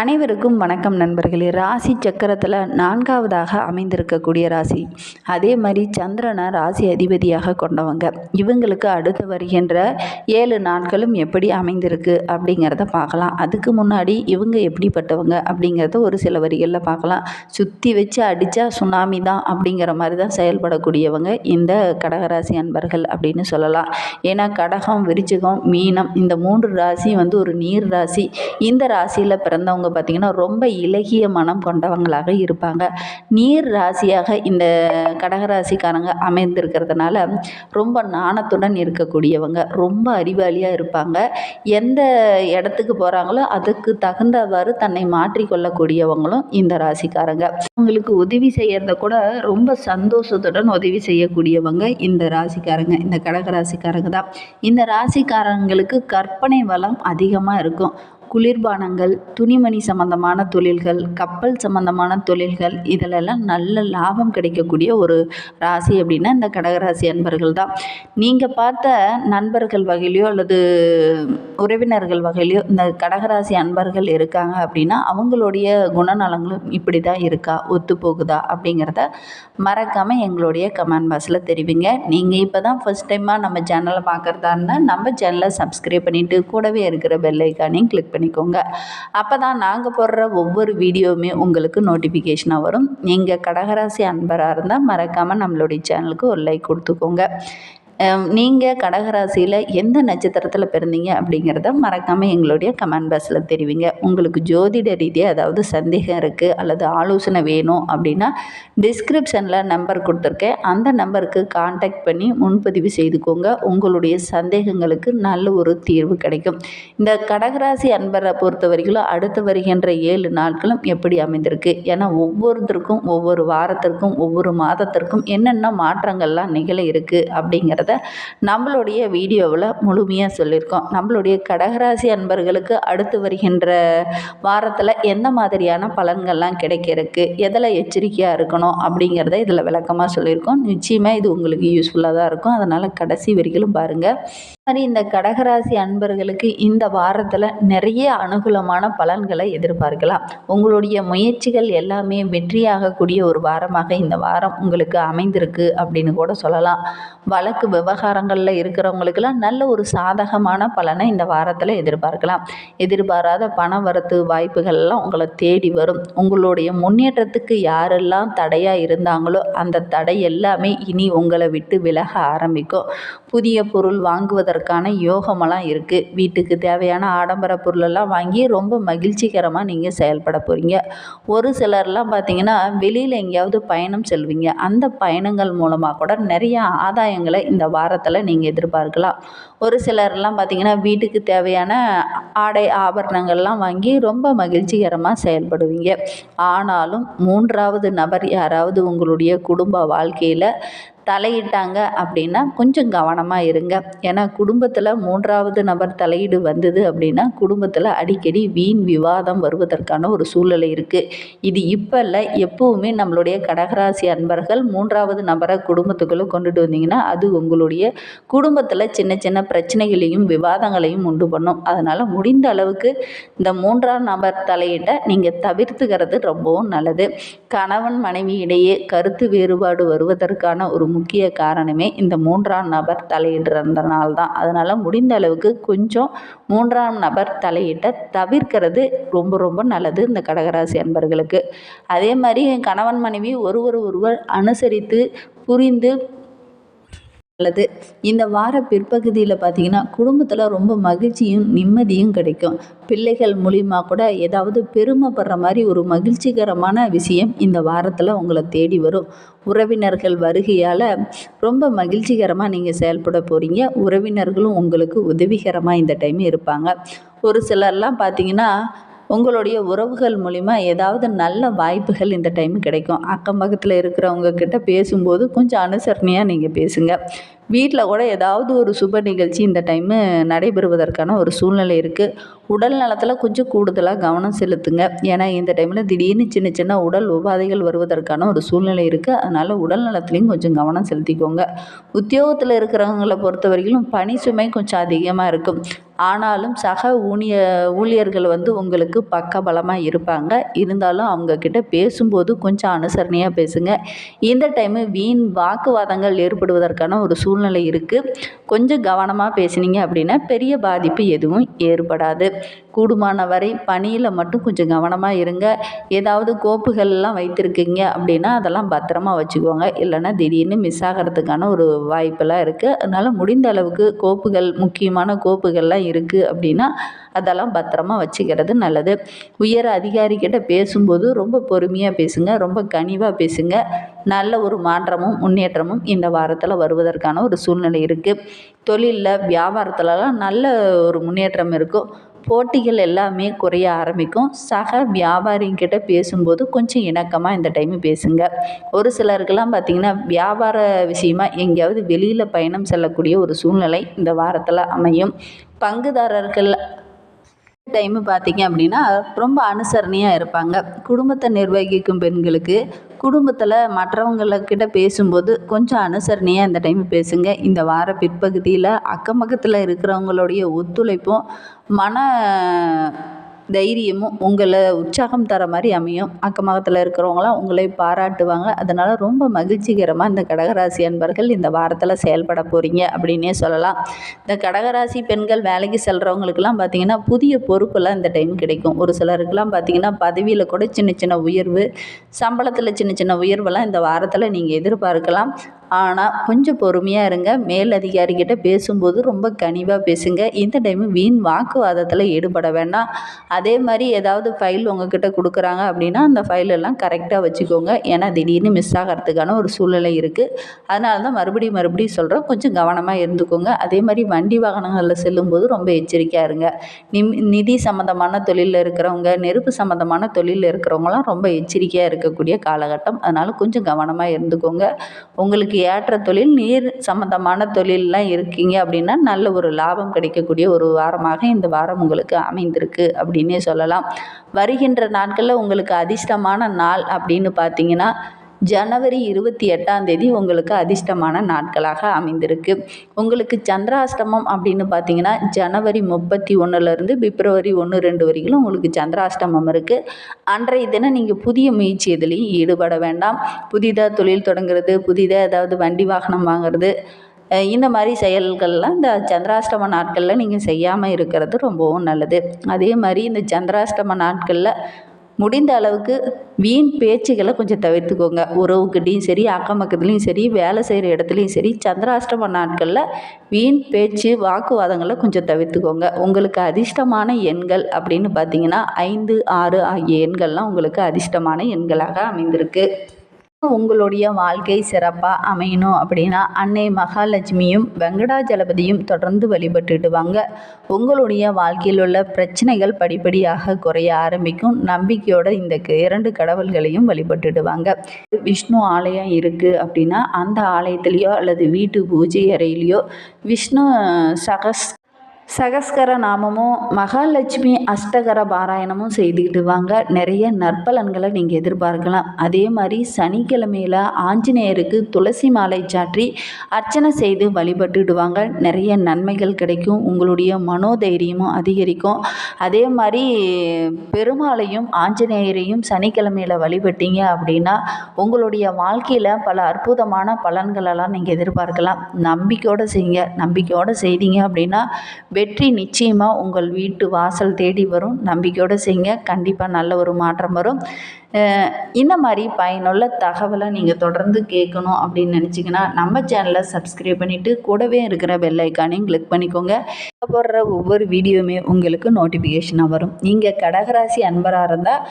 அனைவருக்கும் வணக்கம் நண்பர்களே. ராசி சக்கரத்தில் நான்காவதாக அமைந்திருக்கக்கூடிய ராசி. அதே மாதிரி சந்திரனை ராசி அதிபதியாக கொண்டவங்க. இவங்களுக்கு அடுத்து வருகின்ற ஏழு நாட்களும் எப்படி அமைந்திருக்கு அப்படிங்கிறத பார்க்கலாம். அதுக்கு முன்னாடி இவங்க எப்படிப்பட்டவங்க அப்படிங்கிறத ஒரு சில வரிகளில் பார்க்கலாம். சுற்றி வச்சு அடித்தா சுனாமி தான் அப்படிங்கிற மாதிரி தான் செயல்படக்கூடியவங்க இந்த கடகராசி அன்பர்கள் அப்படின்னு சொல்லலாம். ஏன்னா கடகம் விருச்சிகம் மீனம் இந்த மூன்று ராசி வந்து ஒரு நீர் ராசி. இந்த ராசியில் பிறந்தவங்க அவங்க பார்த்திங்கன்னா ரொம்ப இலகிய மனம் கொண்டவங்களாக இருப்பாங்க. நீர் ராசியாக இந்த கடகராசிக்காரங்க அமைந்திருக்கிறதுனால ரொம்ப நாணத்துடன் இருக்கக்கூடியவங்க ரொம்ப அறிவாளியாக இருப்பாங்க. எந்த இடத்துக்கு போகிறாங்களோ அதுக்கு தகுந்தவாறு தன்னை மாற்றிக்கொள்ளக்கூடியவங்களும் இந்த ராசிக்காரங்க. அவங்களுக்கு உதவி செய்கிறத கூட ரொம்ப சந்தோஷத்துடன் உதவி செய்யக்கூடியவங்க இந்த ராசிக்காரங்க இந்த கடகராசிக்காரங்க தான். இந்த ராசிக்காரங்களுக்கு கற்பனை வளம் அதிகமாக இருக்கும். குளிர்பானங்கள் துணிமணி சம்மந்தமான தொழில்கள் கப்பல் சம்மந்தமான தொழில்கள் இதிலெல்லாம் நல்ல லாபம் கிடைக்கக்கூடிய ஒரு ராசி அப்படின்னா இந்த கடகராசி அன்பர்கள் தான். நீங்கள் பார்த்த நண்பர்கள் வகையிலையோ அல்லது உறவினர்கள் வகையிலையோ இந்த கடகராசி அன்பர்கள் இருக்காங்க அப்படின்னா அவங்களுடைய குணநலங்களும் இப்படி தான் இருக்கா ஒத்து போகுதா அப்படிங்கிறத மறக்காமல் எங்களுடைய கமெண்ட் பாக்ஸில் தெரிவிங்க. நீங்கள் இப்போ தான் ஃபஸ்ட் டைமாக நம்ம சேனலை பார்க்குறதா இருந்தால் நம்ம சேனலை சப்ஸ்கிரைப் பண்ணிவிட்டு கூடவே இருக்கிற பெல் ஐக்கானையும் கிளிக் பண்ணிக்கோங்க. அப்போ தான் நாங்கள் போடுற ஒவ்வொரு வீடியோவுமே உங்களுக்கு நோட்டிஃபிகேஷனாக வரும். நீங்கள் கடகராசி அன்பராக இருந்தால் மறக்காமல் நம்மளுடைய சேனலுக்கு ஒரு லைக் கொடுத்துக்கோங்க. நீங்கள் கடகராசியில் எந்த நட்சத்திரத்தில் பிறந்தீங்க அப்படிங்கிறத மறக்காமல் எங்களுடைய கமெண்ட் பாக்ஸில் தெரிவிங்க. உங்களுக்கு ஜோதிட ரீதியாக அதாவது சந்தேகம் இருக்குது அல்லது ஆலோசனை வேணும் அப்படின்னா டிஸ்கிரிப்ஷனில் நம்பர் கொடுத்துருக்கேன். அந்த நம்பருக்கு காண்டாக்ட் பண்ணி முன்பதிவு செய்துக்கோங்க. உங்களுடைய சந்தேகங்களுக்கு நல்ல ஒரு தீர்வு கிடைக்கும். இந்த கடகராசி அன்பரை பொறுத்த வரைக்கும் அடுத்து வருகின்ற ஏழு நாட்களும் எப்படி அமைந்திருக்கு? ஏன்னா ஒவ்வொருத்தருக்கும் ஒவ்வொரு வாரத்திற்கும் ஒவ்வொரு மாதத்திற்கும் என்னென்ன மாற்றங்கள்லாம் நிகழ இருக்குது அப்படிங்கிறத நம்மளுடைய வீடியோவில் முழுமையாக சொல்லியிருக்கோம். நம்மளுடைய கடகராசி அன்பர்களுக்கு அடுத்து வருகின்ற வாரத்தில் எந்த மாதிரியான பலன்கள்லாம் கிடைக்கிறதுக்கு எதில் எச்சரிக்கையாக இருக்கணும் அப்படிங்கிறத இதில் விளக்கமாக சொல்லியிருக்கோம். நிச்சயமாக இது உங்களுக்கு யூஸ்ஃபுல்லாக தான் இருக்கும். அதனால் கடைசி வரிகளும் பாருங்கள் மாதிரி இந்த கடகராசி அன்பர்களுக்கு இந்த வாரத்தில் நிறைய அனுகூலமான பலன்களை எதிர்பார்க்கலாம். உங்களுடைய முயற்சிகள் எல்லாமே வெற்றியாகக்கூடிய ஒரு வாரமாக இந்த வாரம் உங்களுக்கு அமைந்திருக்கு அப்படின்னு கூட சொல்லலாம். வழக்கு விவகாரங்களில் இருக்கிறவங்களுக்கெல்லாம் நல்ல ஒரு சாதகமான பலனை இந்த வாரத்தில் எதிர்பார்க்கலாம். எதிர்பாராத பண வரத்து வாய்ப்புகள்லாம் உங்களை தேடி வரும். உங்களுடைய முன்னேற்றத்துக்கு யாரெல்லாம் தடையாக இருந்தாங்களோ அந்த தடை எல்லாமே இனி உங்களை விட்டு விலக ஆரம்பிக்கும். புதிய பொருள் வாங்குவதற்கான யோகமெல்லாம் இருக்குது வீட்டுக்கு தேவையான ஆடம்பர பொருளெல்லாம் வாங்கி ரொம்ப மகிழ்ச்சிகரமாக நீங்கள் செயல்பட போகிறீங்க ஒரு சிலர்லாம் பார்த்தீங்கன்னா வெளியில் எங்கேயாவது பயணம் செல்வீங்க. அந்த பயணங்கள் மூலமாக கூட நிறைய ஆதாயங்களை இந்த இந்த வாரத்தில் நீங்கள் எதிர்பார்க்கலாம். ஒரு சிலர்லாம் பார்த்திங்கன்னா வீட்டுக்கு தேவையான ஆடை ஆபரணங்கள்லாம் வாங்கி ரொம்ப மகிழ்ச்சிகரமாக செயல்படுவீங்க. ஆனாலும் மூன்றாவது நபர் யாராவது உங்களுடைய குடும்ப வாழ்க்கையில் தலையிட்டாங்க அப்படின்னா கொஞ்சம் கவனமாக இருங்க. ஏன்னா குடும்பத்தில் மூன்றாவது நபர் தலையீடு வந்தது அப்படின்னா குடும்பத்தில் அடிக்கடி வீண் விவாதம் வருவதற்கான ஒரு சூழ்நிலை இருக்குது இது இப்போ இல்லை எப்போவுமே நம்மளுடைய கடகராசி அன்பர்கள் மூன்றாவது நபரை குடும்பத்துக்குள்ளே கொண்டுட்டு வந்தீங்கன்னா அது உங்களுடைய குடும்பத்தில் சின்ன சின்ன பிரச்சனைகளையும் விவாதங்களையும் உண்டு பண்ணும். அதனால் முடிந்த அளவுக்கு இந்த மூன்றாம் நபர் தலையிட்ட நீங்கள் தவிர்த்துக்கிறது ரொம்பவும் நல்லது. கணவன் மனைவி இடையே கருத்து வேறுபாடு வருவதற்கான ஒரு முக்கிய காரணமே இந்த மூன்றாம் நபர் தலையிடுறதுனால தான் அதனால் முடிந்த அளவுக்கு கொஞ்சம் மூன்றாம் நபர் தலையிட்ட தவிர்க்கிறது ரொம்ப ரொம்ப நல்லது இந்த கடகராசி அன்பர்களுக்கு. அதே மாதிரி கணவன் மனைவி ஒருவர் ஒருவர் அனுசரித்து புரிந்து நல்லது. இந்த வார பிற்பகுதியில் பார்த்தீங்கன்னா குடும்பத்தில் ரொம்ப மகிழ்ச்சியும் நிம்மதியும் கிடைக்கும். பிள்ளைகள் மூலிமா கூட ஏதாவது பெருமைப்படுற மாதிரி ஒரு மகிழ்ச்சிகரமான விஷயம் இந்த வாரத்தில் உங்களை தேடி வரும். உறவினர்கள் வருகையால் ரொம்ப மகிழ்ச்சிகரமாக நீங்கள் செயல்பட போகிறீங்க உறவினர்களும் உங்களுக்கு உதவிகரமாக இந்த டைம் இருப்பாங்க. ஒரு சிலர்லாம் பார்த்திங்கன்னா உங்களுடைய உறவுகள் மூலிமா ஏதாவது நல்ல வாய்ப்புகள் இந்த டைம் கிடைக்கும். அக்கம் பக்கத்தில் இருக்கிறவங்க கிட்ட பேசும்போது கொஞ்சம் அனுசரணையாக நீங்கள் பேசுங்க. வீட்டில் கூட ஏதாவது ஒரு சுப நிகழ்ச்சி இந்த டைமு நடைபெறுவதற்கான ஒரு சூழ்நிலை இருக்குது உடல் நலத்தில் கொஞ்சம் கூடுதலாக கவனம் செலுத்துங்க. ஏன்னா இந்த டைமில் திடீர்னு சின்ன சின்ன உடல் உபாதைகள் வருவதற்கான ஒரு சூழ்நிலை இருக்குது அதனால் உடல் நலத்துலேயும் கொஞ்சம் கவனம் செலுத்திக்கோங்க. உத்தியோகத்தில் இருக்கிறவங்களை பொறுத்த வரைக்கும் பணி சுமை கொஞ்சம் அதிகமாக இருக்கும். ஆனாலும் சக ஊழிய ஊழியர்கள் வந்து உங்களுக்கு பக்கபலமாக இருப்பாங்க. இருந்தாலும் அவங்கக்கிட்ட பேசும்போது கொஞ்சம் அனுசரணையாக பேசுங்க. இந்த டைமு வீண் வாக்குவாதங்கள் ஏற்படுவதற்கான ஒரு சூழ்நிலை இருக்குது கொஞ்சம் கவனமாக பேசுனீங்க அப்படின்னா பெரிய பாதிப்பு எதுவும் ஏற்படாது. கூடுமான வரை பணியில் மட்டும் கொஞ்சம் கவனமாக இருங்க. ஏதாவது கோப்புகள்லாம் வைத்திருக்கீங்க அப்படின்னா அதெல்லாம் பத்திரமா வச்சுக்கோங்க. இல்லைன்னா திடீர்னு மிஸ் ஆகிறதுக்கான ஒரு வாய்ப்பெல்லாம் இருக்குது அதனால் முடிந்த அளவுக்கு கோப்புகள் முக்கியமான கோப்புகள்லாம் இருக்குது அப்படின்னா அதெல்லாம் பத்திரமா வச்சுக்கிறது நல்லது. உயர் அதிகாரிக்கிட்ட பேசும்போது ரொம்ப பொறுமையாக பேசுங்க. ரொம்ப கனிவாக பேசுங்க. நல்ல ஒரு மாற்றமும் முன்னேற்றமும் இந்த வாரத்தில் வருவதற்கான ஒரு சூழ்நிலை இருக்குது தொழிலில் வியாபாரத்துலலாம் நல்ல ஒரு முன்னேற்றம் இருக்கும். போட்டிகள் எல்லாமே குறைய ஆரம்பிக்கும். சக வியாபாரிங்கிட்ட பேசும்போது கொஞ்சம் இணக்கமாக இந்த டைம் பேசுங்க. ஒரு சிலருக்கெல்லாம் பார்த்திங்கன்னா வியாபார விஷயமா எங்கேயாவது வெளியில் பயணம் செல்லக்கூடிய ஒரு சூழ்நிலை இந்த வாரத்தில் அமையும். பங்குதாரர்கள் டைமு பார்த்தீங்க அப்படின்னா ரொம்ப அனுசரணையாக இருப்பாங்க. குடும்பத்தை நிர்வகிக்கும் பெண்களுக்கு குடும்பத்தில் மற்றவங்கக்கிட்ட பேசும்போது கொஞ்சம் அனுசரணையாக இந்த டைம் பேசுங்க. இந்த வார பிற்பகுதியில் அக்கம் பக்கத்தில் இருக்கிறவங்களுடைய ஒத்துழைப்பும் மன தைரியமும் உங்களை உற்சாகம் தர மாதிரி அமையும். அக்கம் பக்கத்தில் இருக்கிறவங்களாம் உங்களை பாராட்டுவாங்க. அதனால் ரொம்ப மகிழ்ச்சிகரமாக இந்த கடகராசி அன்பர்கள் இந்த வாரத்தில் செயல்பட போகிறீங்க அப்படின்னே சொல்லலாம். இந்த கடகராசி பெண்கள் வேலைக்கு செல்கிறவங்களுக்கெல்லாம் பார்த்திங்கன்னா புதிய பொறுப்பெல்லாம் இந்த டைம் கிடைக்கும். ஒரு சிலருக்கெல்லாம் பார்த்திங்கன்னா பதவியில் கூட சின்ன சின்ன உயர்வு சம்பளத்தில் சின்ன சின்ன உயர்வெல்லாம் இந்த வாரத்தில் நீங்கள் எதிர்பார்க்கலாம். ஆனால் கொஞ்சம் பொறுமையாக இருங்க. மேல் அதிகாரிகிட்ட பேசும்போது ரொம்ப கனிவாக பேசுங்க. இந்த டைமு வீண் வாக்குவாதத்தில் ஈடுபட வேண்டாம். அதே மாதிரி ஏதாவது ஃபைல் உங்ககிட்ட கொடுக்குறாங்க அப்படின்னா அந்த ஃபைலெல்லாம் கரெக்டாக வச்சுக்கோங்க. ஏன்னா திடீர்னு மிஸ் ஆகிறதுக்கான ஒரு சூழ்நிலை இருக்குது அதனால தான் மறுபடியும் மறுபடியும் சொல்கிறோம் கொஞ்சம் கவனமாக இருந்துக்கோங்க. அதே மாதிரி வண்டி வாகனங்களில் செல்லும்போது ரொம்ப எச்சரிக்கையாக இருங்க. நிம் நிதி சம்மந்தமான தொழிலில் இருக்கிறவங்க நெருப்பு சம்மந்தமான தொழிலில் இருக்கிறவங்களாம் ரொம்ப எச்சரிக்கையாக இருக்கக்கூடிய காலகட்டம். அதனால் கொஞ்சம் கவனமாக இருந்துக்கோங்க. உங்களுக்கு ஏற்ற தொழில் நீர் சம்மந்தமான தொழிலெலாம் இருக்கீங்க அப்படின்னா நல்ல ஒரு லாபம் கிடைக்கக்கூடிய ஒரு வாரமாக இந்த வாரம் உங்களுக்கு அமைந்திருக்கு அப்படின்னே சொல்லலாம். வருகின்ற நாட்களில் உங்களுக்கு அதிர்ஷ்டமான நாள் அப்படின்னு பார்த்தீங்கன்னா ஜனவரி இருபத்தி எட்டாம் தேதி உங்களுக்கு அதிர்ஷ்டமான நாட்களாக அமைந்திருக்கு. உங்களுக்கு சந்திராஷ்டமம் அப்படின்னு பார்த்தீங்கன்னா ஜனவரி முப்பத்தி ஒன்றுலேருந்து பிப்ரவரி ஒன்று ரெண்டு வரைக்கும் உங்களுக்கு சந்திராஷ்டமம் இருக்குது அன்றைய தினம் நீங்கள் புதிய முயற்சி எதுலேயும் ஈடுபட வேண்டாம். புதிதாக தொழில் தொடங்குறது புதிதாக ஏதாவது வண்டி வாகனம் வாங்குறது இந்த மாதிரி செயல்கள்லாம் இந்த சந்திராஷ்டம நாட்களில் நீங்கள் செய்யாமல் இருக்கிறது ரொம்பவும் நல்லது. அதே மாதிரி இந்த சந்திராஷ்டம நாட்களில் முடிந்த அளவுக்கு வீண் பேச்சுகளை கொஞ்சம் தவிர்த்துக்கோங்க. உறவுக்கிட்டேயும் சரி அக்கம் பக்கத்துலேயும் சரி வேலை செய்கிற இடத்துலையும் சரி சந்திராஷ்டம நாட்களில் வீண் பேச்சு வாக்குவாதங்களை கொஞ்சம் தவிர்த்துக்கோங்க. உங்களுக்கு அதிர்ஷ்டமான எண்கள் அப்படின்னு பார்த்தீங்கன்னா ஐந்து ஆறு ஆகிய எண்கள்லாம் உங்களுக்கு அதிர்ஷ்டமான எண்களாக அமைந்திருக்கு. உங்களுடைய வாழ்க்கை சிறப்பாக அமையணும் அப்படின்னா அன்னை மகாலட்சுமியும் வெங்கடாஜலபதியும் தொடர்ந்து வழிபட்டுட்டு வாங்க உங்களுடைய வாழ்க்கையில் உள்ள பிரச்சனைகள் படிப்படியாக குறைய ஆரம்பிக்கும். நம்பிக்கையோட இந்த இரண்டு கடவுள்களையும் வழிபட்டுட்டு வாங்க விஷ்ணு ஆலயம் இருக்குது அப்படின்னா அந்த ஆலயத்திலேயோ அல்லது வீட்டு பூஜை அறையிலையோ விஷ்ணு சகஸ் சகஸ்கர நாமமும் மகாலட்சுமி அஷ்டகர பாராயணமும் செய்துக்கிட்டு வாங்க. நிறைய நற்பலன்களை நீங்கள் எதிர்பார்க்கலாம். அதே மாதிரி சனிக்கிழமையில் ஆஞ்சநேயருக்கு துளசி மாலை சாற்றி அர்ச்சனை செய்து வழிபட்டுட்டு வாங்க. நிறைய நன்மைகள் கிடைக்கும். உங்களுடைய மனோதைரியமும் அதிகரிக்கும். அதே மாதிரி பெருமாளையும் ஆஞ்சநேயரையும் சனிக்கிழமையில் வழிபட்டீங்க அப்படின்னா உங்களுடைய வாழ்க்கையில் பல அற்புதமான பலன்களெல்லாம் நீங்கள் எதிர்பார்க்கலாம். நம்பிக்கையோடு செய்யுங்க. நம்பிக்கையோடு செய்தீங்க அப்படின்னா வெற்றி நிச்சயமாக உங்கள் வீட்டு வாசல் தேடி வரும். நம்பிக்கையோடு செய்யுங்க. கண்டிப்பாக நல்ல ஒரு மாற்றம் வரும். இந்த மாதிரி பயனுள்ள தகவலை நீங்கள் தொடர்ந்து கேட்கணும் அப்படின்னு நினச்சிங்கன்னா நம்ம சேனலை சப்ஸ்கிரைப் பண்ணிவிட்டு கூடவே இருக்கிற பெல் ஐக்கானையும் கிளிக் பண்ணிக்கோங்க. போடுற ஒவ்வொரு வீடியோவுமே உங்களுக்கு நோட்டிஃபிகேஷனாக வரும். நீங்கள் கடகராசி அன்பராக இருந்தால்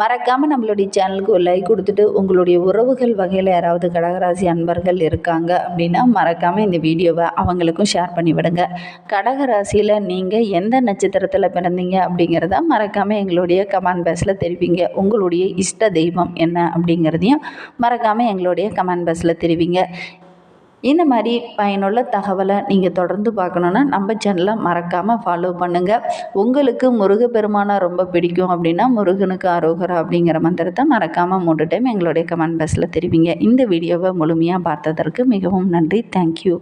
மறக்காமல் நம்மளுடைய சேனலுக்கு ஒரு லைக் கொடுத்துட்டு உங்களுடைய உறவுகள் வகையில் யாராவது கடகராசி அன்பர்கள் இருக்காங்க அப்படின்னா மறக்காமல் இந்த வீடியோவை அவங்களுக்கும் ஷேர் பண்ணி விடுங்க. கடகராசியில் நீங்கள் எந்த நட்சத்திரத்தில் பிறந்தீங்க அப்படிங்கிறத மறக்காமல் எங்களுடைய கமெண்ட் பாக்ஸில் தெரிவிங்க. உங்களுடைய இஷ்ட தெய்வம் என்ன அப்படிங்கிறதையும் மறக்காமல் எங்களுடைய கமெண்ட் பாக்ஸில் தெரிவிங்க. இந்த மாதிரி பயனுள்ள தகவலை நீங்கள் தொடர்ந்து பார்க்கணுன்னா நம்ம சேனலை மறக்காமல் ஃபாலோ பண்ணுங்கள் உங்களுக்கு முருகப்பெருமானை ரொம்ப பிடிக்கும் அப்படின்னா முருகனுக்கு அரோகரா அப்படிங்கிற மந்திரத்தை மறக்காமல் மூன்று டைம் எங்களுடைய கமெண்ட் பாக்ஸில் தெரிவிங்க. இந்த வீடியோவை முழுமையாக பார்த்ததற்கு மிகவும் நன்றி. தேங்க்யூ